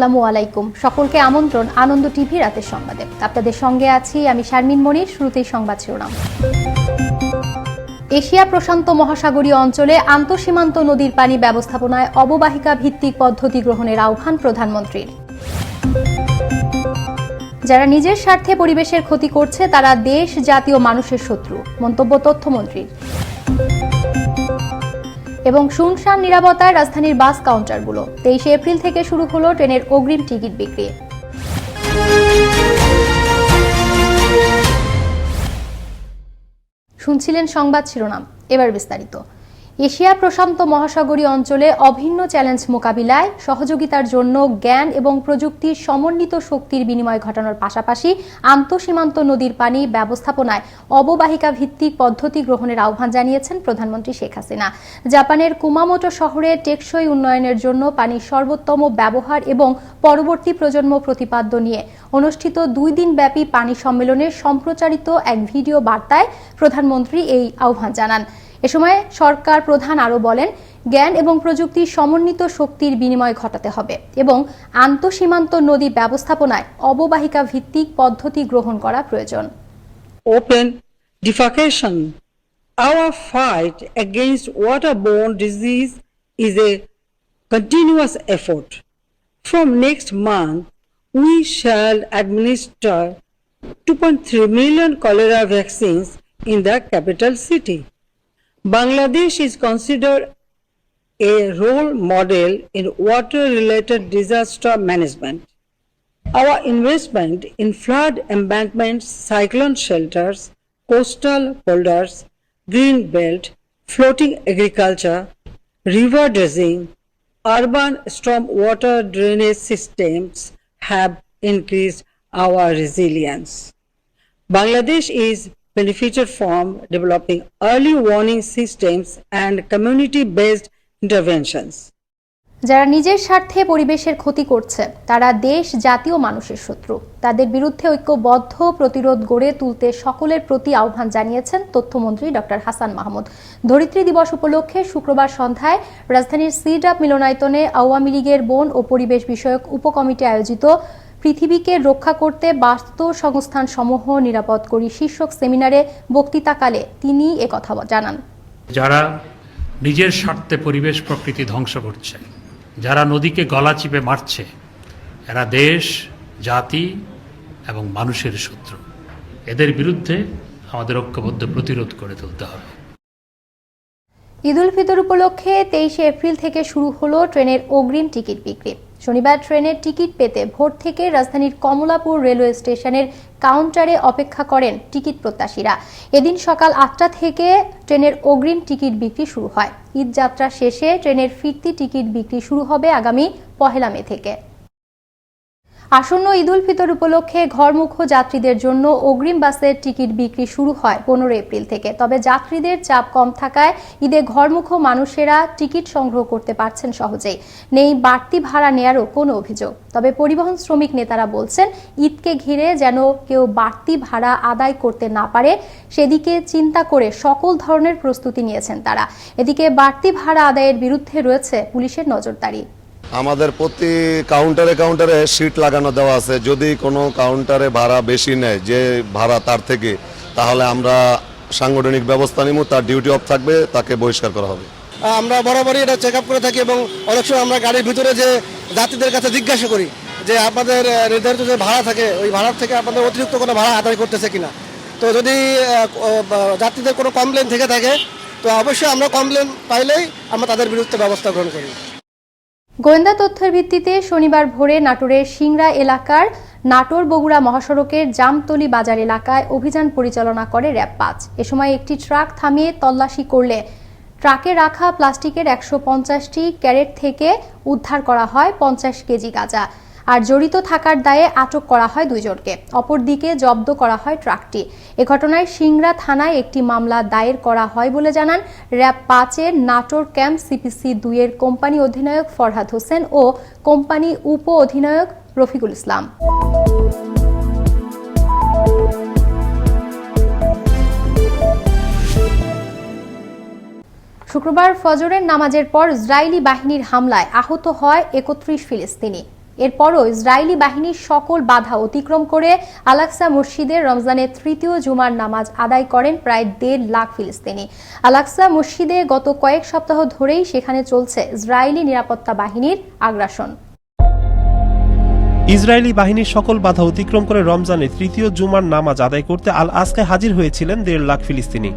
আসসালামু আলাইকুম। সকলকে আমন্ত্রণ আনন্দ টিভি রাতের সংবাদে। আপনাদের সঙ্গে আছি আমি শারমিন মনির, শুরুতেই সংবাদ শিরোনাম। এশিয়া প্রশান্ত মহাসাগরীয় অঞ্চলে আন্তঃসীমান্ত নদীর পানি ব্যবস্থাপনায় অববাহিকা ভিত্তিক পদ্ধতি গ্রহণের আহ্বান প্রধানমন্ত্রীর। যারা নিজের স্বার্থে পরিবেশের ক্ষতি করছে, তারা দেশ জাতীয় মানুষের শত্রু, মন্তব্য তথ্যমন্ত্রীর। এবং শুনশান নিরাপত্তায় রাজধানীর বাস কাউন্টারগুলো। তেইশে এপ্রিল থেকে শুরু হলো ট্রেনের অগ্রিম টিকিট বিক্রি। শুনছিলেন সংবাদ শিরোনাম, এবার বিস্তারিত। এশিয়া প্রশান্ত মহাসাগরীয় অঞ্চলে অভিন্ন চ্যালেঞ্জ মোকাবিলায় সহযোগিতার জন্য জ্ঞান এবং প্রযুক্তির সমন্বিত শক্তির বিনিময় ঘটানোর পাশাপাশি আন্তঃসীমান্ত নদীর পানি ব্যবস্থাপনায় অববাহিকা ভিত্তিক পদ্ধতি গ্রহণের আহ্বান জানিয়েছেন প্রধানমন্ত্রী শেখ হাসিনা। জাপানের কুমামোটো শহরে টেকসই উন্নয়নের জন্য পানির সর্বোত্তম ব্যবহার এবং পরবর্তী প্রজন্ম প্রতিপাদ্য নিয়ে অনুষ্ঠিত দুই দিন ব্যাপী পানি সম্মেলনের সম্প্রচারিত এক ভিডিও বার্তায় প্রধানমন্ত্রী এই আহ্বান জানান। এ সময় সরকার প্রধান আরও বলেন, জ্ঞান এবং প্রযুক্তি সমন্বিত শক্তির বিনিময় ঘটাতে হবে এবং আন্তঃসীমান্ত নদী ব্যবস্থাপনায় অববাহিকা ভিত্তিক পদ্ধতি গ্রহণ করা প্রয়োজন। Open defecation our fight against water borne disease is a continuous effort from next month we shall administer two point three million cholera vaccines in the capital city Bangladesh is considered a role model in water related disaster management. Our investment in flood embankments, cyclone shelters, coastal polders, green belt, floating agriculture, river dredging, urban storm water drainage systems have increased our resilience. Bangladesh is benefited from developing early warning systems and community based interventions. যারা নিজের স্বার্থে পরিবেশের ক্ষতি করছে, তারা দেশ জাতীয় মানুষের শত্রু। তাদের বিরুদ্ধে ঐক্যবদ্ধ প্রতিরোধ গড়ে তুলতে সকলের প্রতি আহ্বান জানিয়েছেন তথ্যমন্ত্রী ডক্টর হাসান মাহমুদ। ধরিত্রী দিবস উপলক্ষে শুক্রবার সন্ধ্যায় রাজধানীর সিডাপ মিলনায়তনে আওয়ামী লীগের বন ও পরিবেশ বিষয়ক উপকমিটি আয়োজিত পৃথিবীকে রক্ষা করতে বাস্তু সংস্থান সমূহ নিরাপদ করি শীর্ষক সেমিনারে বক্তৃতাকালে তিনি একথা জানান। যারা নিজের স্বার্থে পরিবেশ প্রকৃতি ধ্বংস করছে যারা নদীকে গলা চিপে মারছে এরা দেশ জাতি এবং মানুষের শত্রু। এদের বিরুদ্ধে আমাদের ঐক্যবদ্ধ প্রতিরোধ করে তুলতে হবে। ঈদ উল ফিতর উপলক্ষে তেইশে এপ্রিল থেকে শুরু হলো ট্রেনের অগ্রিম টিকিট বিক্রি। শনিবার ট্রেনের টিকিট পেতে ভোর থেকে রাজধানীর কমলাপুর রেলওয়ে স্টেশনের কাউন্টারে অপেক্ষা করেন টিকিট প্রত্যাশীরা। এদিন সকাল আটটা থেকে ট্রেনের অগ্রিম টিকিট বিক্রি শুরু হয়। ঈদ যাত্রা শেষে ট্রেনের ফিরতি টিকিট বিক্রি শুরু হবে আগামী পহেলা মে থেকে। আসন্ন ঈদ উল ফিতর উপলক্ষে ঘরমুখ যাত্রীদের জন্য অগ্রিম বাসের টিকিট বিক্রি শুরু হয় পনেরো এপ্রিল থেকে। তবে যাত্রীদের চাপ কম থাকায় ঈদে ঘরমুখ মানুষেরা টিকিট সংগ্রহ করতে পারছেন সহজেই। নেই বাড়তি ভাড়া নেয়ারও কোনো অভিযোগ। তবে পরিবহন শ্রমিক নেতারা বলছেন, ঈদকে ঘিরে যেন কেউ বাড়তি ভাড়া আদায় করতে না পারে, সেদিকে চিন্তা করে সকল ধরনের প্রস্তুতি নিয়েছেন তারা। এদিকে বাড়তি ভাড়া আদায়ের বিরুদ্ধে রয়েছে পুলিশের নজরদারি। আমাদের প্রতি কাউন্টারে কাউন্টারে সিট লাগানো দেওয়া আছে। যদি কোনো কাউন্টারে ভাড়া বেশি নেয়, যে ভাড়া তার থেকে, তাহলে আমরা সাংগঠনিক ব্যবস্থা নিব, তার ডিউটি অফ থাকবে, তাকে বহিষ্কার করা হবে। আমরা বরাবরই এটা চেক করে থাকি এবং অনেক সময় আমরা গাড়ির ভিতরে যে যাত্রীদের কাছে জিজ্ঞাসা করি যে আপনাদের নির্ধারিত যে ভাড়া থাকে, ওই ভাড়ার থেকে আপনাদের অতিরিক্ত কোনো ভাড়া আদায় করতেছে কিনা? তো যদি যাত্রীদের কোনো কমপ্লেন থেকে থাকে, তো অবশ্যই আমরা কমপ্লেন পাইলেই আমরা তাদের বিরুদ্ধে ব্যবস্থা গ্রহণ করি। গোয়েন্দা তথ্যের ভিত্তিতে শনিবার ভোরে নাটোরের সিংরা এলাকার নাটোর বগুড়া মহাসড়কের জামতলি বাজার এলাকায় অভিযান পরিচালনা করে র্যাব পাঁচ। এ সময় একটি ট্রাক থামিয়ে তল্লাশি করলে ট্রাকে রাখা প্লাস্টিকের একশো পঞ্চাশটি ক্যারেট থেকে উদ্ধার করা হয় পঞ্চাশ কেজি গাঁজা। আর জড়িত থাকার দায়ে আটক করা হয় দুইজনকে অপরদিকে জব্দ করা হয় ট্রাকটি। এ ঘটনায় সিংড়া থানায় একটি মামলা দায়ের করা হয় বলে জানান র্যাব পাঁচের নাটোর ক্যাম্প সিপিসি দুইয়ের কোম্পানি অধিনায়ক ফরহাদ হোসেন ও কোম্পানি উপ অধিনায়ক রফিকুল ইসলাম। শুক্রবার ফজরের নামাজের পর ইসরায়েলি বাহিনীর হামলায় আহত হয় একত্রিশ ফিলিস্তিনি। এরপরও ইসরায়েলি বাহিনীর সকল বাধা অতিক্রম করে আলাক্সা মসজিদের রমজানের তৃতীয় জুমার নামাজ আদায় করেন প্রায় দেড় লাখ ফিলিস্তিনি। আলাক্সা মসজিদে গত কয়েক সপ্তাহ ধরেই সেখানে চলছে ইসরায়েলি নিরাপত্তা বাহিনীর আগ্রাসন। ইসরায়েলি বাহিনীর সকল বাধা অতিক্রম করে রমজানে তৃতীয় জুমার নামাজ আদায় করতে আল আসকায় হাজির হয়েছিলেন দেড় লাখ ফিলিস্তিনি।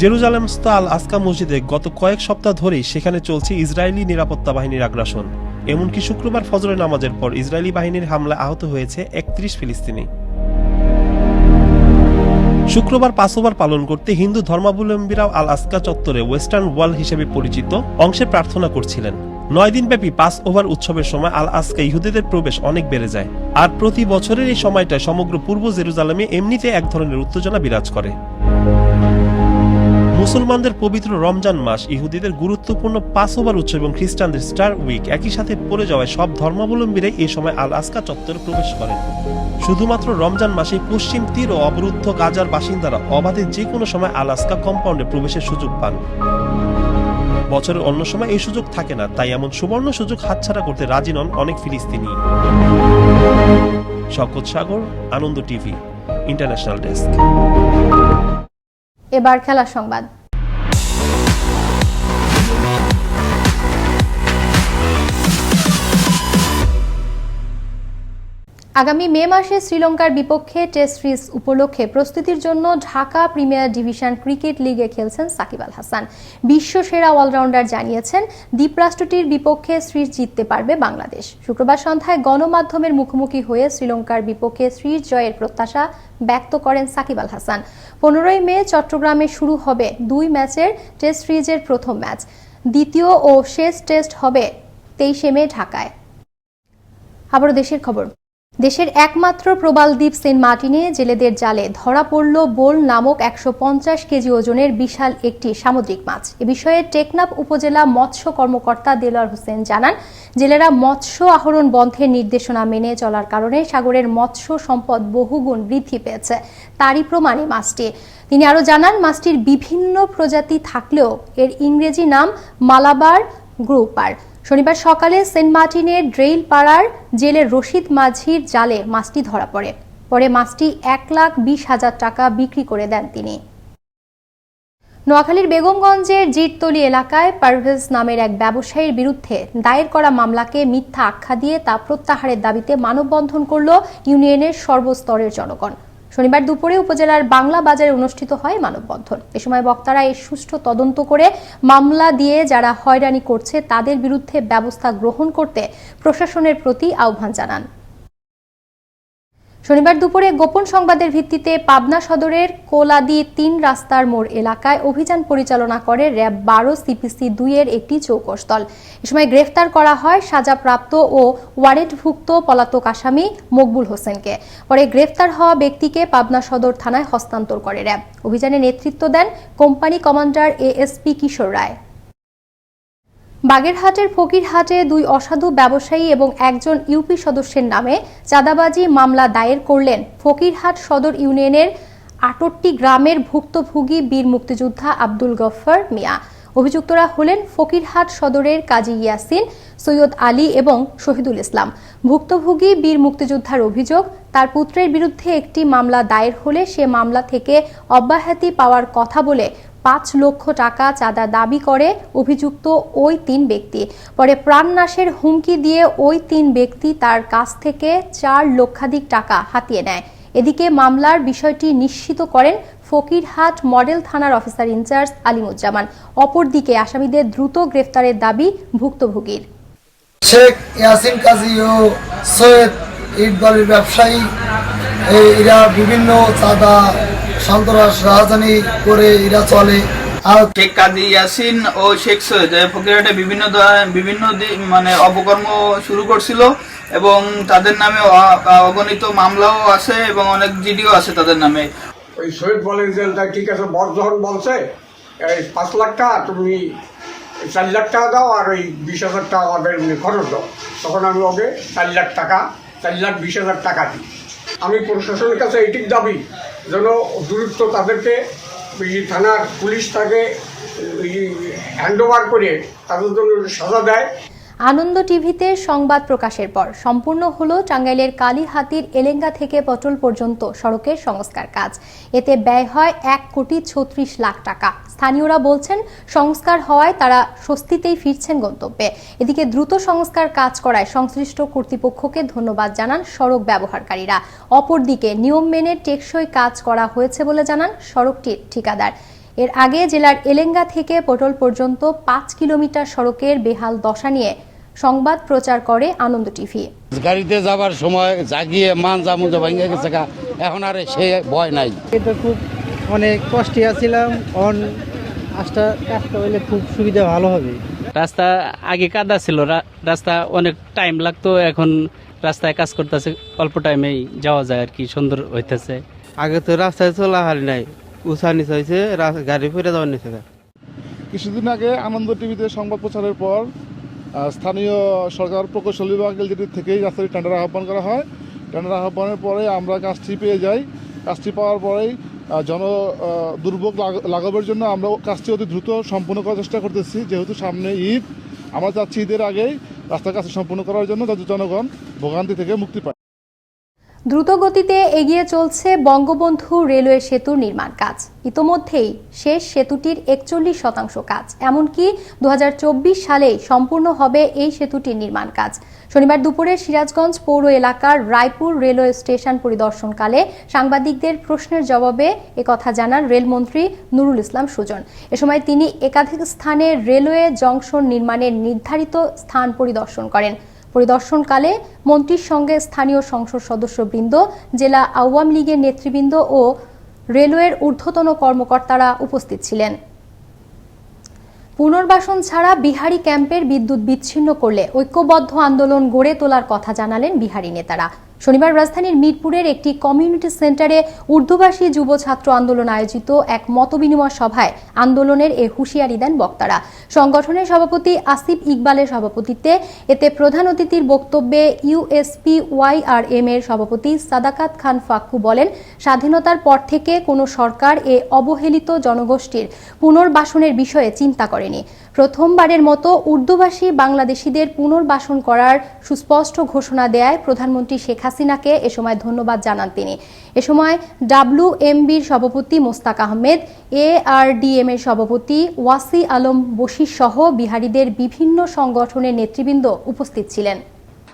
জেরুজালেমস্থ আল আসকা মসজিদে গত কয়েক সপ্তাহ ধরেই সেখানে চলছে ইসরায়েলি নিরাপত্তা বাহিনীর আগ্রাসন। এমনকি শুক্রবার ফজরের নামাজের পর ইসরায়েলি বাহিনীর হামলায় আহত হয়েছে একত্রিশ ফিলিস্তিনি। শুক্রবার পাসোবার পালন করতে হিন্দু ধর্মাবলম্বীরাও আল আসকা চত্বরে ওয়েস্টার্ন ওয়াল হিসেবে পরিচিত অংশে প্রার্থনা করছিলেন। নয় দিনব্যাপী পাস ওভার উৎসবের সময় আল আসকা ইহুদিদের প্রবেশ অনেক বেড়ে যায়। আর প্রতি বছরের এই সময়টায় সমগ্র পূর্ব জেরুজালেমে এমনিতে এক ধরনের উত্তেজনা বিরাজ করে। মুসলমানদের পবিত্র রমজান মাস ইহুদিদের গুরুত্বপূর্ণ পাস ওভার উৎসব এবং খ্রিস্টানদের স্টার উইক একই সাথে পড়ে যাওয়ায় সব ধর্মাবলম্বীরাই এই সময় আল আসকা চত্বরে প্রবেশ করেন। শুধুমাত্র রমজান মাসে পশ্চিম তীর ও অবরুদ্ধ গাজার বাসিন্দারা অবাধে যে কোনো সময় আলাস্কা কম্পাউন্ডে প্রবেশের সুযোগ পান। বছরের অন্য সময় এই সুযোগ থাকে না, তাই এমন সুবর্ণ সুযোগ হাতছাড়া করতে রাজি নন অনেক ফিলিস্তিনি। Shaukat Sagar, Ananda TV, international desk. এবার খেলার সংবাদ। আগামী মে মাসে শ্রীলঙ্কার বিপক্ষে টেস্ট সিরিজ উপলক্ষে প্রস্তুতির জন্য ঢাকা প্রিমিয়ার ডিভিশন ক্রিকেট লিগে খেলছেন সাকিব আল হাসান। বিশ্ব সেরা অলরাউন্ডার জানিয়েছেন, দ্বীপরাষ্ট্রটির বিপক্ষে সিরিজ জিততে পারবে বাংলাদেশ। শুক্রবার সন্ধ্যায় গণমাধ্যমের মুখোমুখি হয়ে শ্রীলঙ্কার বিপক্ষে সিরিজ জয়ের প্রত্যাশা ব্যক্ত করেন সাকিব আল হাসান। পনেরোই মে চট্টগ্রামে শুরু হবে দুই ম্যাচের টেস্ট সিরিজের প্রথম ম্যাচ। দ্বিতীয় ও শেষ টেস্ট হবে তেইশে মে ঢাকায়। আবারও দেশের খবর। দেশের একমাত্র প্রবাল দ্বীপ সেন্ট মার্টিনে জেলেদের জালে ধরা পড়ল বোল নামক একশো পঞ্চাশ কেজি ওজনের বিশাল একটি সামুদ্রিক মাছ। এ বিষয়ে টেকনাফ উপজেলা মৎস্য কর্মকর্তা দেলোয়ার হোসেন জানান, জেলেরা মৎস্য আহরণ বন্ধের নির্দেশনা মেনে চলার কারণে সাগরের মৎস্য সম্পদ বহুগুণ বৃদ্ধি পেয়েছে। তারই প্রমাণে মাছটি। তিনি আরও জানান, মাছটির বিভিন্ন প্রজাতি থাকলেও এর ইংরেজি নাম মালাবার গ্রুপার। শনিবার সকালে সেন্ট মার্টিনের ড্রেইল পাড়ার জেলের রশিদ মাঝির জালে মাছটি ধরা পড়ে। পরে মাছটি এক লাখ বিশ হাজার টাকা বিক্রি করে দেন তিনি। নোয়াখালীর বেগমগঞ্জের জিরতলি এলাকায় পারভেজ নামের এক ব্যবসায়ীর বিরুদ্ধে দায়ের করা মামলাকে মিথ্যা আখ্যা দিয়ে তা প্রত্যাহারের দাবিতে মানববন্ধন করল ইউনিয়নের সর্বস্তরের জনগণ। শনিবার দুপুরে উপজেলার বাংলা বাজারে অনুষ্ঠিত হয় মানববন্ধন। এ সময় বক্তারা এই সুষ্ঠু তদন্ত করে মামলা দিয়ে যারা হয়রানি করছে, তাদের বিরুদ্ধে ব্যবস্থা গ্রহণ করতে প্রশাসনের প্রতি আহ্বান জানান। শনিবার দুপুরে গোপন সংবাদের ভিত্তিতে পাবনা সদরের কোলাদি তিন রাস্তার মোড় এলাকায় অভিযান পরিচালনা করে র্যাব বারো সিপিসি দুইয়ের একটি চৌকস দল এ সময় গ্রেফতার করা হয় সাজাপ্রাপ্ত ও ওয়ারেন্টভুক্ত পলাতক আসামি মকবুল হোসেনকে। পরে গ্রেফতার হওয়া ব্যক্তিকে পাবনা সদর থানায় হস্তান্তর করে র্যাব। অভিযানে নেতৃত্ব দেন company commander ASP Kishore Roy. বাগেরহাটের ফকিরহাটে দুই অসাধু ব্যবসায়ী এবং একজন ইউপি সদস্যের নামে চাঁদাবাজি মামলা দায়ের করলেন ফকিরহাট সদর ইউনিয়নের আটটি গ্রামের ভুক্তভোগী বীর মুক্তিযোদ্ধা আব্দুল গফফর মিয়া। অভিযুক্তরা হলেন ফকিরহাট সদরের কাজী ইয়াসিন, সৈয়দ আলী এবং শহীদুল ইসলাম। ভুক্তভোগী বীর মুক্তিযোদ্ধার অভিযোগ, তার পুত্রের বিরুদ্ধে একটি মামলা দায়ের হলে সে মামলা থেকে অব্যাহতি পাওয়ার কথা বলে পাঁচ লক্ষ টাকা চাঁদা দাবি করে অভিযুক্ত ওই তিন ব্যক্তি। পরে প্রাণনাশের হুমকি দিয়ে ওই তিন ব্যক্তি তার কাছ থেকে চার লক্ষাধিক টাকা হাতিয়ে নেয়। এদিকে মামলার বিষয়টি নিশ্চিত করেন ফকিরহাট মডেল থানার অফিসার ইনচার্জ আলিমুজ্জামান। অপরদিকে আসামিদের দ্রুত গ্রেফতারের দাবি ভুক্তভোগীর। শেখ ইয়াসিন কাজী ও সৈয়দ ইটবালির ব্যবসায়ী এরা বিভিন্ন চাঁদা সন্ত্রাস রাজধানী করে এরা চলে। আর শেখ কাজী ইয়াসিন ও শেখ সৈয়দ এ ফকিরহাটে বিভিন্ন বিভিন্ন মানে অপকর্ম শুরু করছিল এবং তাদের নামে অগণিত মামলাও আছে এবং অনেক জিডিও আছে তাদের নামে। ওই শহীদ বলেন যে ঠিক আছে বর যখন বলছে এই পাঁচ লাখ টাকা তুমি চার লাখ টাকা দাও আর ওই বিশ হাজার টাকা আমাদের খরচ দাও। তখন আমি ওকে চার লাখ টাকা চার লাখ বিশ হাজার টাকা দিই। আমি প্রশাসনের কাছে এটির দাবি, যেন দূরত্ব তাদেরকে থানার পুলিশ তাকে হ্যান্ড ওভার করে তাদের জন্য সাজা দেয়। আনন্দ টিভিতে সংবাদ প্রকাশের পর সম্পূর্ণ হলো টাঙ্গাইলের কালীহাতির এলেঙ্গা থেকে পটল পর্যন্ত সড়কের সংস্কার কাজ। এতে ব্যয় হয় এক কোটি ছত্রিশ লাখ টাকা। স্থানীয়রা বলছেন, সংস্কার হওয়ায় তারা স্বস্তিতেই ফিরছেন গন্তব্যে। এদিকে দ্রুত সংস্কার কাজ করায় সংশ্লিষ্ট কর্তৃপক্ষকে ধন্যবাদ জানান সড়ক ব্যবহারকারীরা। অপরদিকে নিয়ম মেনে টেকসই কাজ করা হয়েছে বলে জানান সড়কটির ঠিকাদার। এর আগে জেলার এলেঙ্গা থেকে পটল পর্যন্ত পাঁচ কিলোমিটার সড়কের বেহাল দশা নিয়ে সংবাদ প্রচার করে আনন্দ টিভি। গাড়িতে যাবার সময় জাগিয়ে মান জামুজা ভাঙে গেছে এখন আর সে ভয় নাই। এটা খুব অনেক কষ্টে আছিলাম। অন আজটা কাজটা হইলে খুব সুবিধা ভালো হবে। রাস্তা আগে কাদা ছিল রা- রাস্তা অনেক টাইম লাগতো। এখন রাস্তায় কাজ করতেছে অল্প টাইমেই যাওয়া যায় আর কি সুন্দর হইতেছে। আগে তো রাস্তায় চলা হাল নাই। উঁচা নিচা হয়েছে গাড়ি ফিরে যাওয়ার নিচে কিছুদিন আগে আনন্দ টিভিতে সংবাদ প্রচারের পর স্থানীয় সরকার প্রকৌশল বিভাগের যেটি থেকেই রাস্তাটি টেন্ডার আহ্বান করা হয়। টেন্ডার আহ্বানের পরে আমরা কাজটি পেয়ে যাই। কাজটি পাওয়ার পরেই জন দুর্ভোগ লাঘবের জন্য আমরা কাজটি অতি দ্রুত সম্পূর্ণ করার চেষ্টা করতেছি। যেহেতু সামনে ঈদ, আমরা চাচ্ছি ঈদের আগেই রাস্তার কাজ সম্পূর্ণ করার জন্য যাতে জনগণ ভোগান্তি থেকে মুক্তি পায়। দ্রুত গতিতে এগিয়ে চলছে বঙ্গবন্ধু রেলওয়ে সেতুর নির্মাণ কাজ। ইতোমধ্যেই শেষ সেতুটির একচল্লিশ শতাংশ কাজ। এমনকি দু সালেই সম্পূর্ণ হবে এই সেতুটির নির্মাণ কাজ। শনিবার দুপুরে সিরাজগঞ্জ পৌর এলাকার রায়পুর রেলওয়ে স্টেশন পরিদর্শনকালে সাংবাদিকদের প্রশ্নের জবাবে একথা জানান রেলমন্ত্রী নুরুল ইসলাম সুজন। এ সময় তিনি একাধিক স্থানে রেলওয়ে জংশন নির্মাণের নির্ধারিত স্থান পরিদর্শন করেন। পরিদর্শনকালে মন্ত্রীর সঙ্গে স্থানীয় সংসদ সদস্যবৃন্দ, জেলা আওয়ামী লীগের নেতৃবৃন্দ ও রেলওয়ের ঊর্ধ্বতন কর্মকর্তারা উপস্থিত ছিলেন। পুনর্বাসন ছাড়া বিহারি ক্যাম্পের বিদ্যুৎ বিচ্ছিন্ন করলে ঐক্যবদ্ধ আন্দোলন গড়ে তোলার কথা জানালেন বিহারি নেতারা। শনিবার রাজধানীর মিরপুরের একটি কমিউনিটি সেন্টারে উর্দুভাষী যুব ছাত্র আন্দোলন আয়োজিত এক মতবিনিময় সভায় আন্দোলনের এ হুঁশিয়ারি দেন বক্তারা। সংগঠনের সভাপতি আসিফ ইকবালের সভাপতিত্বে এতে প্রধান অতিথির বক্তব্যে ইউএসপি ওয়াইআরএম এর সভাপতি সাদাকাত খান ফাক্কু বলেন, স্বাধীনতার পর থেকে কোনো সরকার এ অবহেলিত জনগোষ্ঠীর পুনর্বাসনের বিষয়ে চিন্তা করেনি। প্রথমবারের মতো উর্দুভাষী বাংলাদেশিদের পুনর্বাসন করার সুস্পষ্ট ঘোষণা দেয় প্রধানমন্ত্রী শেখ হাসিনাকে এ সময় ধন্যবাদ জানান তিনি। এ সময় ডাব্লিউ ডাব্লিউএমবির সভাপতি মোস্তাক আহমেদ এ আর এআরডিএম এর সভাপতি ওয়াসি আলম বশির সহ বিহারীদের বিভিন্ন সংগঠনের নেতৃবৃন্দ উপস্থিত ছিলেন।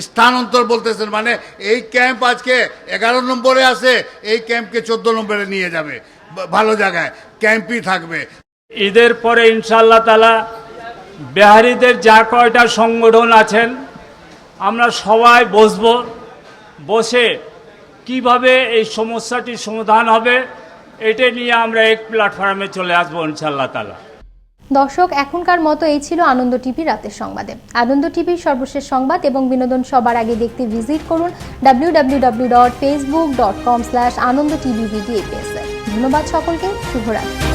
স্থানান্তর বলতেছেন মানে এই ক্যাম্প আজকে এগারো নম্বরে আছে এই ক্যাম্পকে চোদ্দ নম্বরে নিয়ে যাবে। ভালো জায়গায় ক্যাম্পই থাকবে। ঈদের পরে ইনশাল্লাহ তালা বিহারিদের যা কয়টা সংগঠন আছেন, আমরা সবাই বসব, বসে কীভাবে এই সমস্যাটির সমাধান হবে, এটা নিয়ে আমরা এক প্ল্যাটফর্মে চলে আসব ইনশাল্লাহ তালা দর্শক, এখনকার মতো এই ছিল আনন্দ টিভি রাতের সংবাদে। আনন্দ টিভির সর্বশেষ সংবাদ এবং বিনোদন সবার আগে দেখতে ভিজিট করুন W W dot Facebook dot com slash Ananda TV ধন্যবাদ সকলকে, শুভরাত্রি।